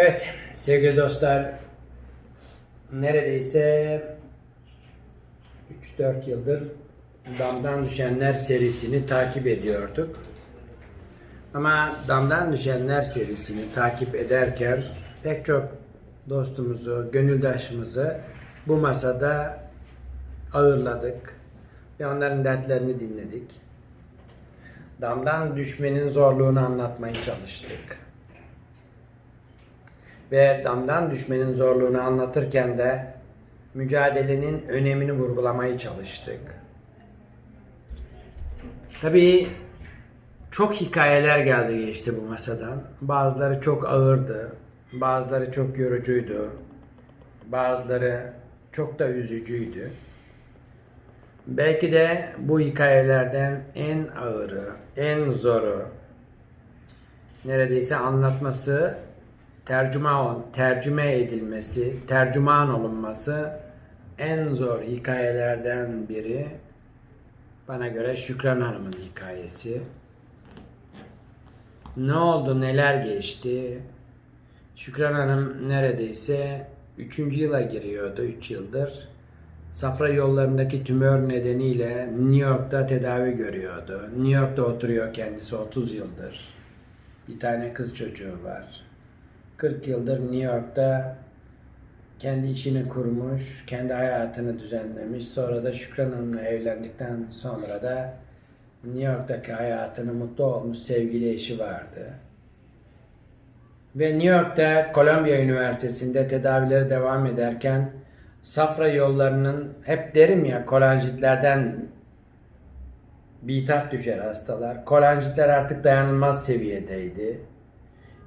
Evet sevgili dostlar neredeyse 3-4 yıldır Damdan Düşenler serisini takip ediyorduk. Ama Damdan Düşenler serisini takip ederken pek çok dostumuzu, gönüldaşımızı bu masada ağırladık ve onların dertlerini dinledik. Damdan düşmenin zorluğunu anlatmaya çalıştık. Ve damdan düşmenin zorluğunu anlatırken de mücadelenin önemini vurgulamaya çalıştık. Tabii çok hikayeler geldi geçti bu masadan. Bazıları çok ağırdı, bazıları çok yorucuydu, bazıları çok da üzücüydü. Belki de bu hikayelerden en ağırı, en zoru, neredeyse anlatması, tercüme, tercüme edilmesi, tercüman olunması en zor hikayelerden biri bana göre Şükran Hanım'ın hikayesi. Ne oldu, neler geçti? Şükran Hanım neredeyse 3. yıla giriyordu, 3 yıldır. Safra yollarındaki tümör nedeniyle New York'ta tedavi görüyordu. New York'ta oturuyor kendisi 30 yıldır. Bir tane kız çocuğu var. 40 yıldır New York'ta kendi işini kurmuş, kendi hayatını düzenlemiş. Sonra da Şükran Hanım'la evlendikten sonra da New York'taki hayatını mutlu olmuş sevgili eşi vardı. Ve New York'ta Columbia Üniversitesi'nde tedavileri devam ederken safra yollarının hep derim ya kolanjitlerden bitap düşer hastalar. Kolanjitler artık dayanılmaz seviyedeydi.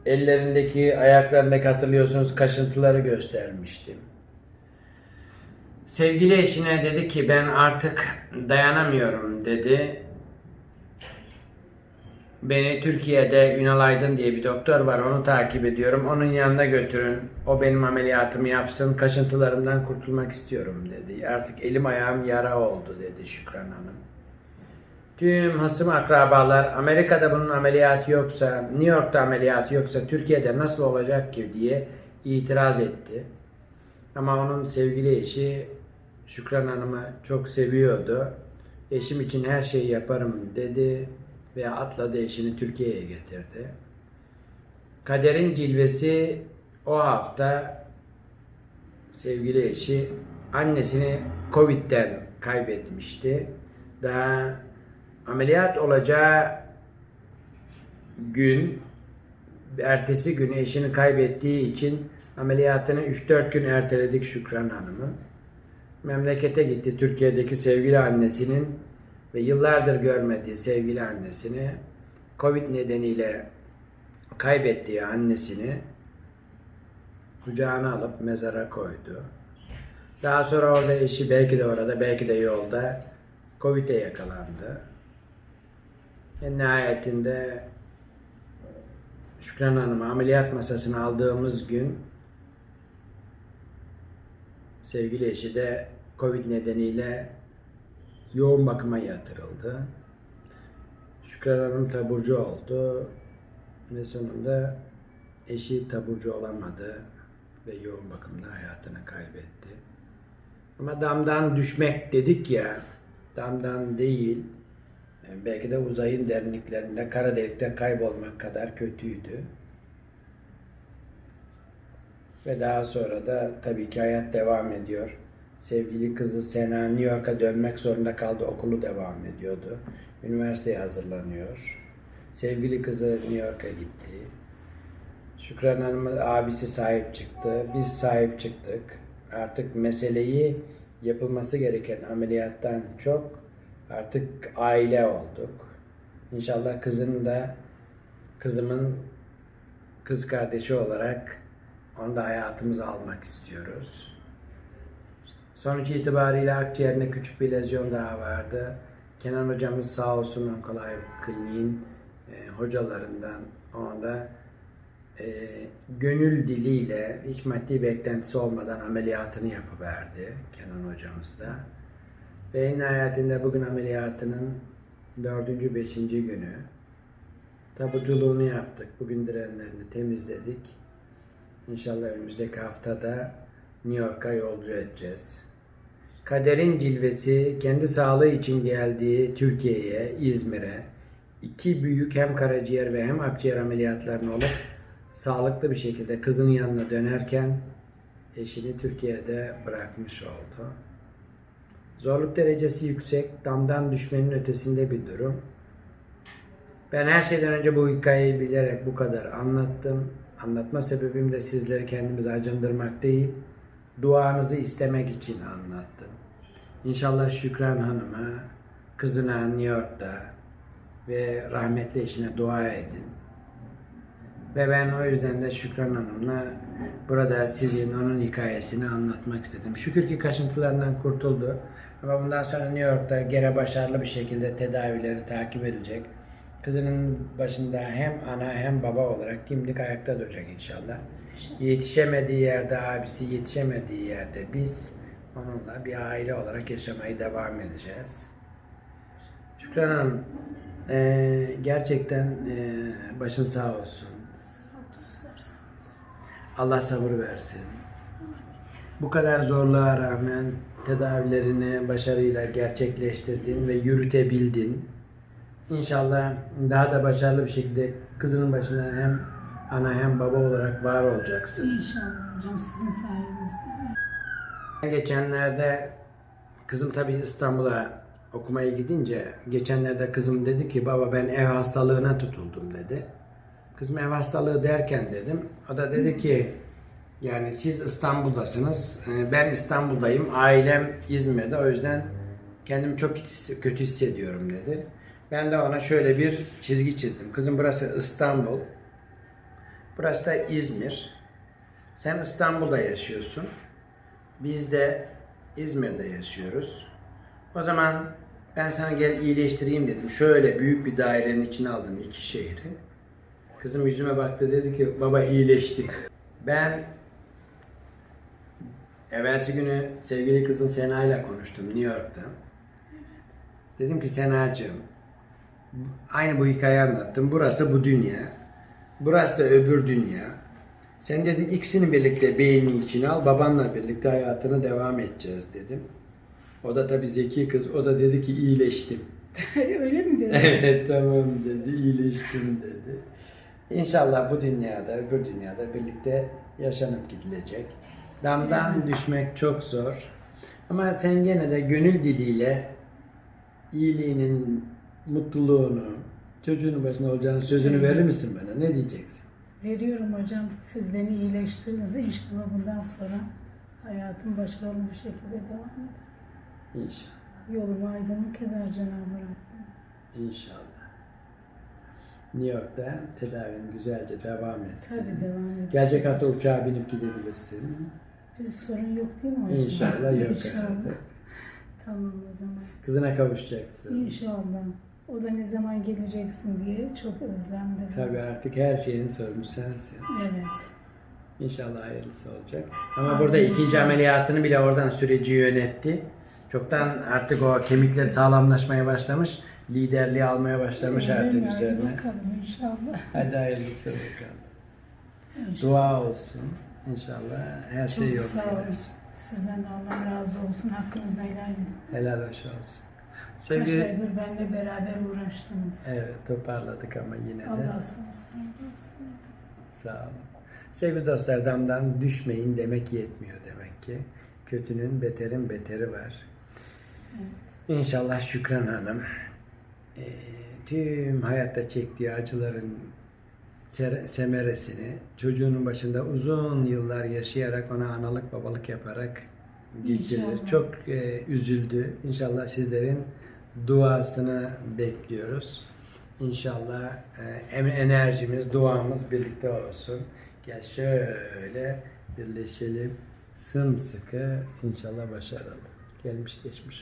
Ellerindeki, ayaklarındaki hatırlıyorsunuz kaşıntıları göstermiştim. Sevgili eşine dedi ki ben artık dayanamıyorum dedi. Beni Türkiye'de Ünal Aydın diye bir doktor var onu takip ediyorum. Onun yanına götürün. O benim ameliyatımı yapsın. Kaşıntılarımdan kurtulmak istiyorum dedi. Artık elim ayağım yara oldu dedi Şükran Hanım. Tüm hasım akrabalar Amerika'da bunun ameliyatı yoksa, New York'ta ameliyatı yoksa Türkiye'de nasıl olacak ki diye itiraz etti. Ama onun sevgili eşi Şükran Hanım'ı çok seviyordu. Eşim için her şeyi yaparım dedi ve atladı eşini Türkiye'ye getirdi. Kaderin cilvesi o hafta sevgili eşi annesini Covid'den kaybetmişti. Daha ameliyat olacağı gün ertesi gün eşini kaybettiği için ameliyatını 3-4 gün erteledik Şükran Hanım'ın. Memlekete gitti Türkiye'deki sevgili annesinin ve yıllardır görmediği sevgili annesini Covid nedeniyle kaybettiği annesini kucağına alıp mezara koydu. Daha sonra orada eşi belki de orada belki de yolda Covid'e yakalandı. En nihayetinde Şükran Hanım'ı ameliyat masasına aldığımız gün sevgili eşi de Covid nedeniyle yoğun bakıma yatırıldı. Şükran Hanım taburcu oldu ve sonunda eşi taburcu olamadı ve yoğun bakımda hayatını kaybetti. Ama damdan düşmek dedik ya, damdan değil, belki de uzayın derinliklerinde kara delikte kaybolmak kadar kötüydü. Ve daha sonra da tabii ki hayat devam ediyor. Sevgili kızı Sena New York'a dönmek zorunda kaldı. Okulu devam ediyordu. Üniversiteye hazırlanıyor. Sevgili kızı New York'a gitti. Şükran Hanım'ın abisi sahip çıktı. Biz sahip çıktık. Artık meseleyi yapılması gereken ameliyattan çok artık aile olduk. İnşallah kızın da kızımın kız kardeşi olarak onu da hayatımıza almak istiyoruz. Sonuç itibariyle akciğerine küçük bir lezyon daha vardı. Kenan hocamız sağ olsun Onkolay Kliniğin e, hocalarından onu da e, gönül diliyle hiç maddi beklentisi olmadan ameliyatını yapıverdi Kenan hocamız da. Ve en nihayetinde bugün ameliyatının dördüncü, beşinci günü. Tabuculuğunu yaptık. Bugün direnlerini temizledik. İnşallah önümüzdeki haftada New York'a yolcu edeceğiz. Kaderin cilvesi kendi sağlığı için geldiği Türkiye'ye, İzmir'e iki büyük hem karaciğer ve hem akciğer ameliyatlarını olup sağlıklı bir şekilde kızının yanına dönerken eşini Türkiye'de bırakmış oldu. Zorluk derecesi yüksek, damdan düşmenin ötesinde bir durum. Ben her şeyden önce bu hikayeyi bilerek bu kadar anlattım. Anlatma sebebim de sizleri kendimize acındırmak değil, duanızı istemek için anlattım. İnşallah Şükran Hanım'a, kızına New York'ta ve rahmetli eşine dua edin. Ve ben o yüzden de Şükran Hanım'la burada sizin onun hikayesini anlatmak istedim. Şükür ki kaşıntılarından kurtuldu. Ama bundan sonra New York'ta gene başarılı bir şekilde tedavileri takip edilecek. Kızının başında hem ana hem baba olarak dimdik ayakta duracak inşallah. Yetişemediği yerde abisi, yetişemediği yerde biz onunla bir aile olarak yaşamaya devam edeceğiz. Şükran Hanım, eee, gerçekten eee, başın sağ olsun. Sağ ol dostlar sağ olsun. Allah sabır versin. Bu kadar zorluğa rağmen tedavilerini başarıyla gerçekleştirdin ve yürütebildin. İnşallah daha da başarılı bir şekilde kızının başına hem ana hem baba olarak var olacaksın. İnşallah hocam sizin sayenizde. Geçenlerde kızım tabii İstanbul'a okumaya gidince geçenlerde kızım dedi ki baba ben ev hastalığına tutuldum dedi. Kızım ev hastalığı derken dedim. O da dedi ki yani siz İstanbul'dasınız. e, Ben İstanbul'dayım. Ailem İzmir'de. O yüzden kendimi çok kötü hissediyorum dedi. Ben de ona şöyle bir çizgi çizdim. Kızım burası İstanbul. Burası da İzmir. Sen İstanbul'da yaşıyorsun. Biz de İzmir'de yaşıyoruz. O zaman ben sana gel iyileştireyim dedim. Şöyle büyük bir dairenin içine aldım iki şehri. Kızım yüzüme baktı dedi ki baba iyileştik. Ben evvelsi günü sevgili kızım Sena ile konuştum New York'ta. Dedim ki Senacığım aynı bu hikayeyi anlattım. Burası bu dünya. Burası da öbür dünya. Sen dedim ikisini birlikte beynini içine al. Babanla birlikte hayatına devam edeceğiz dedim. O da tabii zeki kız. O da dedi ki iyileştim. Öyle mi dedi? evet tamam dedi. iyileştim dedi. İnşallah bu dünyada, öbür dünyada birlikte yaşanıp gidilecek. Damdan düşmek çok zor. Ama sen gene de gönül diliyle iyiliğinin, mutluluğunu, çocuğunun başında olacağını sözünü verir misin bana? Ne diyeceksin? Veriyorum hocam. Siz beni iyileştirdiniz. İnşallah bundan sonra hayatım başarılı bir şekilde devam eder. İnşallah. Yolumu aydınlık eder Cenab-ı Rabbim. İnşallah. New York'ta tedavin güzelce devam etsin. Tabii devam eder. Gelecek hafta uçağa binip gidebilirsin. Bir sorun yok değil mi hocam? İnşallah yok İnşallah. herhalde. Tamam o zaman. Kızına kavuşacaksın. İnşallah. O da ne zaman geleceksin diye çok özlemdi. Tabii artık her şeyin sorumlusu sensin. Evet. İnşallah hayırlısı olacak. Ama Amin burada ikinci inşallah. ameliyatını bile oradan süreci yönetti. Çoktan artık o kemikleri sağlamlaşmaya başlamış. Liderliği almaya başlamış artık üzerine. bakalım inşallah. Hadi hayırlısı bakalım. İnşallah. Dua olsun. İnşallah her şey Çok yoluna sağ olun. Sizden de Allah razı olsun. Hakkınızı helal edin. Helal hoş olsun. Kaç Sevgili aydır benimle beraber uğraştınız. Evet toparladık ama yine de Allah olsun. sağ olun. Sevgili dostlar damdan düşmeyin demek yetmiyor demek ki. Kötünün beterin beteri var. Evet. İnşallah Şükran Hanım tüm hayatta çektiği acıların semeresini çocuğunun başında uzun yıllar yaşayarak ona analık babalık yaparak geçirir. İnşallah. Çok e, üzüldü. İnşallah sizlerin duasını bekliyoruz. İnşallah e, enerjimiz, duamız birlikte olsun. Gel şöyle birleşelim. Sımsıkı inşallah başaralım. Gelmiş geçmiş.